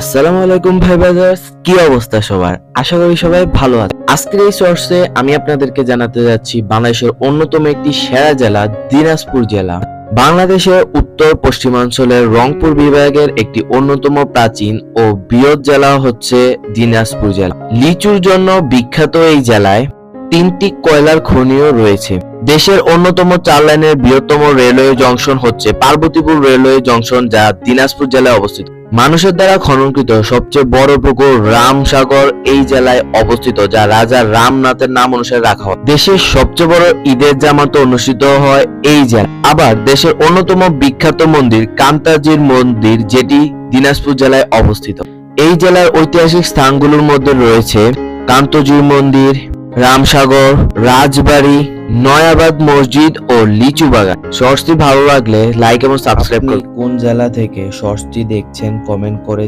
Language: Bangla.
আসসালামু আলাইকুম ভাই ব্রাদার্স কি অবস্থা সবার? আশা করি সবাই ভালো আছে আজকের এই সোর্সে আমি আপনাদেরকে জানাতে যাচ্ছি বাংলাদেশের অন্যতম একটি সেরা জেলা, দিনাজপুর জেলা। বাংলাদেশের উত্তর পশ্চিমাঞ্চলের রংপুর বিভাগের একটি অন্যতম প্রাচীন ও বৃহৎ জেলা হচ্ছে দিনাজপুর জেলা। লিচুর জন্য বিখ্যাত এই জেলায় তিনটি কয়লার খনিও রয়েছে। দেশের অন্যতম চার লাইনের বৃহত্তম রেলওয়ে জংশন হচ্ছে পার্বতীপুর রেলওয়ে জংশন যা দিনাজপুর জেলায় অবস্থিত। মানুষের দ্বারা খননকৃত সবচেয়ে বড় পুকুর রামসাগর এই জেলায় অবস্থিত, যা রাজা রামনাথের নাম অনুসারে রাখা হয়। দেশের সবচেয়ে বড় ঈদের জামাত অনুষ্ঠিত হয় এই জেলা। আবার দেশের অন্যতম বিখ্যাত মন্দির কান্তাজির মন্দির, যেটি দিনাজপুর জেলায় অবস্থিত। এই জেলার ঐতিহাসিক স্থানগুলোর মধ্যে রয়েছে কান্তজির মন্দির, রামসাগর, রাজবাড়ি নয়াবাদ মসজিদ ও লিচু বাগান। শর্টসটি ভালো লাগলে লাইক এবং সাবস্ক্রাইব করুন। কোন জেলা থেকে শর্টসটি দেখছেন কমেন্ট করে